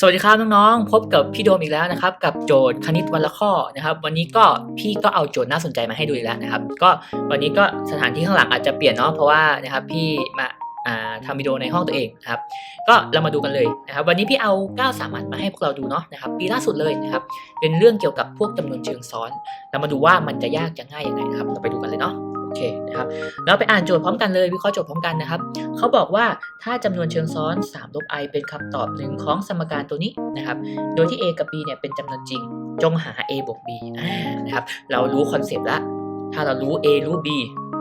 สวัสดีครับน้องๆ พบกับพี่โดมอีกแล้วนะครับ กับโจทย์คณิตวันละข้อนะครับ วันนี้ก็พี่ก็เอาโจทย์น่าสนใจมาให้ดูอีกแล้วนะครับ ก็วันนี้ก็สถานที่ข้างหลังอาจจะเปลี่ยนเนาะเพราะว่านะครับพี่มาทำวิดีโอในห้องตัวเองนะครับ ก็เรามาดูกันเลยนะครับ วันนี้พี่เอา 9 สามัญมาให้พวกเราดูเนาะนะครับ ปีล่าสุดเลยนะครับ เป็นเรื่องเกี่ยวกับพวกจำนวนเชิงซ้อน เรามาดูว่ามันจะยากจะง่ายยังไงนะครับ เราไปดูกันเลยเนาะ เคนะครับเราไปอ่านโจทย์พร้อมกันเลยวิเคราะห์โจทย์พร้อมกันนะครับเขาบอกว่าถ้าจำนวนเชิงซ้อน3ลบ i เป็นคำตอบหนึ่งของสมการตัวนี้นะครับโดยที่ a กับ b เนี่ยเป็นจำนวนจริง จงหา a บวก b นะครับเรารู้คอนเซปต์ละถ้าเรารู้ a รู้ b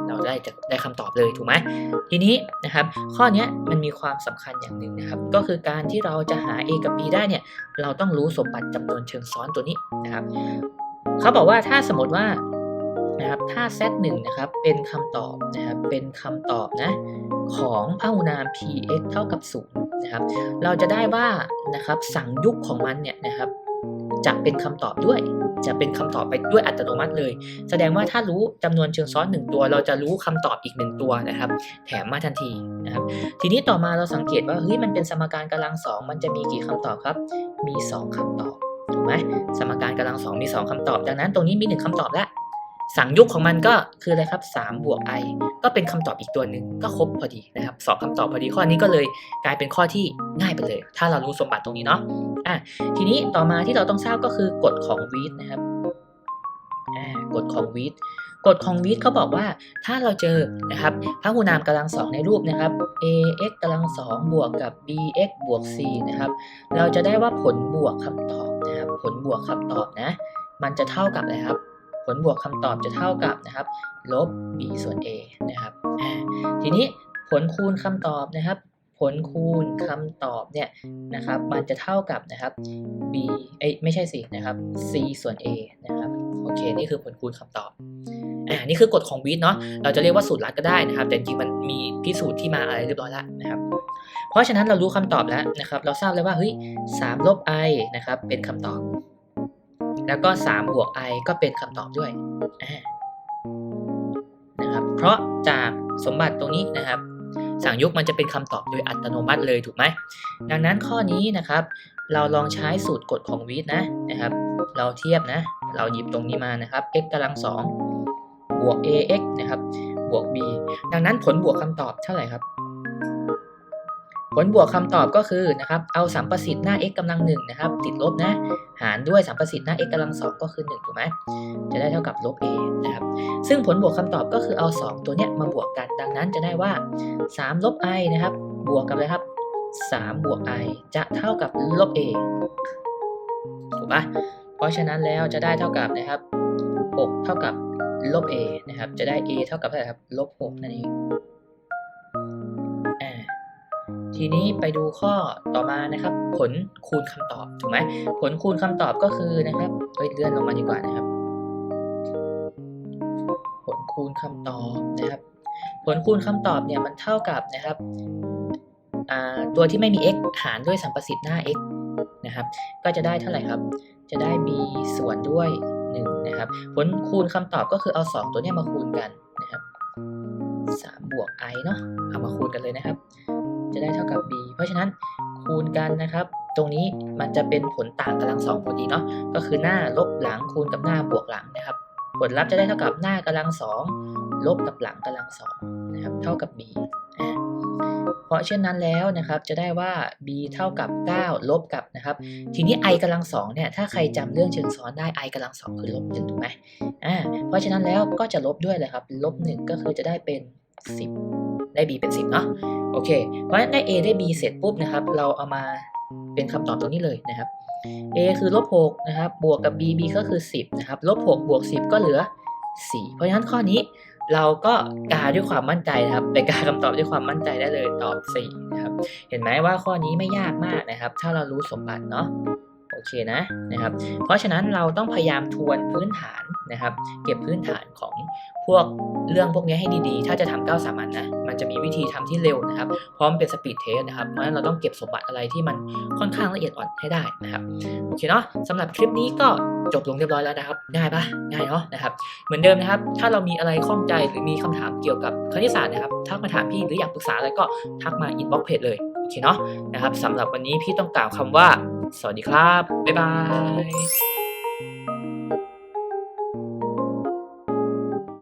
เราได้จะได้คำตอบเลยถูกไหมทีนี้นะครับข้อนี้มันมีความสำคัญอย่างหนึ่งนะครับ ก็คือการที่เราจะหา a กับ b ได้เนี่ยเราต้องรู้สมบัติจำนวนเชิงซ้อนตัวนี้นะครับเขาบอกว่าถ้าสมมติว่า นะครับถ้า z 1 นะครับเป็นคำตอบนะครับเป็นคำตอบนะของพหุนาม px เท่ากับ0นะครับเราจะได้ว่านะครับสั่งยุคของมันเนี่ยนะครับจะเป็นคำตอบด้วย จะเป็นคำตอบไปด้วยอัตโนมัติเลย แสดงว่าถ้ารู้จำนวนเชิงซ้อน 1 ตัว เราจะรู้คำตอบอีก 1 ตัวนะครับ แถมมาทันทีนะครับ ทีนี้ต่อมาเราสังเกตว่าเฮ้ยมันเป็นสมการกำลังสองมันจะมีกี่คำตอบครับ มี 2คำตอบถูกไหมสมการกำลังสองมี 2คำตอบ ดังนั้นตรงนี้มี 1คำตอบแล้ว สังยุคของมันก็คืออะไรครับ3บวก i ก็เป็นคำตอบอีกตัวหนึ่งก็ครบพอดีนะครับสองคำตอบพอดีข้อนี้ก็เลยกลายเป็นข้อที่ง่ายไปเลย ถ้าเรารู้สมบัติตรงนี้เนาะอะทีนี้ต่อมาที่เราต้องทราบก็คือกฎของวีทนะครับอ่ากฎของวีทกฎของวีทเขาบอกว่าถ้าเราเจอนะครับพหุนามกำลังสองในรูปนะครับ ax กำลังสองบวกกับ bx บวก c นะครับเราจะได้ว่าผลบวกคำตอบนะครับผลบวกคำตอบนะ มันจะเท่ากับอะไรครับ ผลบวกคำตอบจะเท่ากับนะครับลบ b ส่วน a นะครับทีนี้ผลคูณคำตอบนะครับ ผลคูณคำตอบเนี่ยนะครับมันจะเท่ากับนะครับ b เอ้ยไม่ใช่สินะครับ c ส่วน a นะครับโอเคนี่คือผลคูณคำตอบอ่านี่คือกฎของวิทย์เนาะเราจะเรียกว่าสูตรลัดก็ได้นะครับ แต่จริงมันมีพิสูจน์ที่มาอะไรเรียบร้อยแล้วนะครับ เพราะฉะนั้นเรารู้คำตอบแล้วนะครับ เราทราบเลยว่าเฮ้ยสามลบ i นะครับเป็นคำตอบ แล้วก็ 3 บวก i ก็เป็นคำตอบด้วยนะครับ เพราะจากสมบัติตรงนี้นะครับ สั่งยุคมันจะเป็นคำตอบโดยอัตโนมัติเลยถูกไหม ดังนั้นข้อนี้นะครับ เราลองใช้สูตรกฎของวีทนะนะครับ เราเทียบนะ เราหยิบตรงนี้มานะครับ x กำลังสองบวก ax นะครับ บวก b ดังนั้นผลบวกคำตอบเท่าไหร่ครับ ผลบวกคำตอบก็คือนะครับเอาสัมประสิทธิ์หน้า x กำลังหนึ่งนะครับติดลบนะหารด้วยสัมประสิทธิ์หน้า x กำลังสองก็คือ1ถูกไหมจะได้เท่ากับลบ a นะครับซึ่งผลบวกคำตอบก็คือเอา 2 ตัวเนี้ยมาบวกกัน ดังนั้นจะได้ว่า 3 ลบ i นะครับบวกกับอะไรครับ 3 บวก i จะเท่ากับลบ a ถูกปะเพราะฉะนั้นแล้วจะได้เท่ากับนะครับ6เท่ากับลบ a นะครับจะได้ a เท่ากับเท่าไหร่ครับลบ6นั่นเอง ทีนี้ไปดูข้อต่อมานะครับ ผลคูณคำตอบถูกไหมผลคูณคำตอบก็คือนะครับเอ้ยเลื่อนลงมาดีกว่านะครับ ผลคูณคำตอบนะครับ ผลคูณคำตอบเนี่ยมันเท่ากับนะครับตัวที่ไม่มี x หารด้วยสัมประสิทธิ์หน้า x นะครับ ก็จะได้เท่าไหร่ครับ จะได้ b ส่วนด้วย1นะครับ ผลคูณคำตอบก็คือเอา 2 ตัวเนี้มาคูณกันนะครับ3บวก i เนาะเอามาคูณกันเลยนะครับ จะได้เท่ากับ b เพราะฉะนั้นคูณกันนะครับ ตรงนี้มันจะเป็นผลต่างกำลังสองพอดีเนาะก็คือหน้าลบหลังคูณกับหน้าบวกหลังนะครับ ผลลัพธ์จะได้เท่ากับหน้ากำลังสองลบกับหลังกำลังสองนะครับเท่ากับ b เพราะเช่นนั้นแล้วนะครับจะได้ว่า b เท่ากับ 9 ลบกับนะครับทีนี้ i กำลังสองเนี่ยถ้าใครจำเรื่องเชิงซ้อนได้ i กำลังสองคือลบหนึ่งถูกไหมอ่าเพราะฉะนั้นแล้วก็จะลบด้วยเลยครับลบหนึ่งก็คือจะได้เป็น 10 ได้ b เป็น 10 เนาะโอเค เพราะฉะนั้นได้ a ได้ b เสร็จปุ๊บนะครับ เราเอามาเป็นคำตอบตรงนี้เลยนะครับ a คือลบ6นะครับ บวกกับ b b ก็คือ 10 นะครับ ลบ6บวก 10 ก็เหลือ 4 เพราะฉะนั้นข้อนี้เราก็กาด้วยความมั่นใจนะครับไปกาคำตอบด้วยความมั่นใจได้เลยตอบ4นะครับ เห็นไหมว่าข้อนี้ไม่ยากมากนะครับ ถ้าเรารู้สมบัติเนาะ โอเคนะนะครับ เพราะฉะนั้นเราต้องพยายามทวนพื้นฐานนะครับ เก็บพื้นฐานของพวกเรื่องพวกนี้ให้ดีๆ ถ้าจะทำก้าวสามัญนะมันจะมีวิธีทำที่เร็วนะครับ พร้อมเป็นสปีดเทสนะครับ เพราะฉะนั้นเราต้องเก็บสมบัติอะไรที่มันค่อนข้างละเอียดอ่อนให้ได้นะครับโอเคเนาะสำหรับคลิปนี้ก็จบลงเรียบร้อยแล้วนะครับ ง่ายปะง่ายเนาะนะครับ เหมือนเดิมนะครับ ถ้าเรามีอะไรข้องใจหรือมีคำถามเกี่ยวกับคณิตศาสตร์นะครับทักมาถามพี่หรืออยากปรึกษาอะไรก็ทักมาอินบ็อกเพจเลยโอเคเนาะนะครับสำหรับวันนี้พี่ต้องกล่าวคำว่า สวัสดีครับ บ๊ายบาย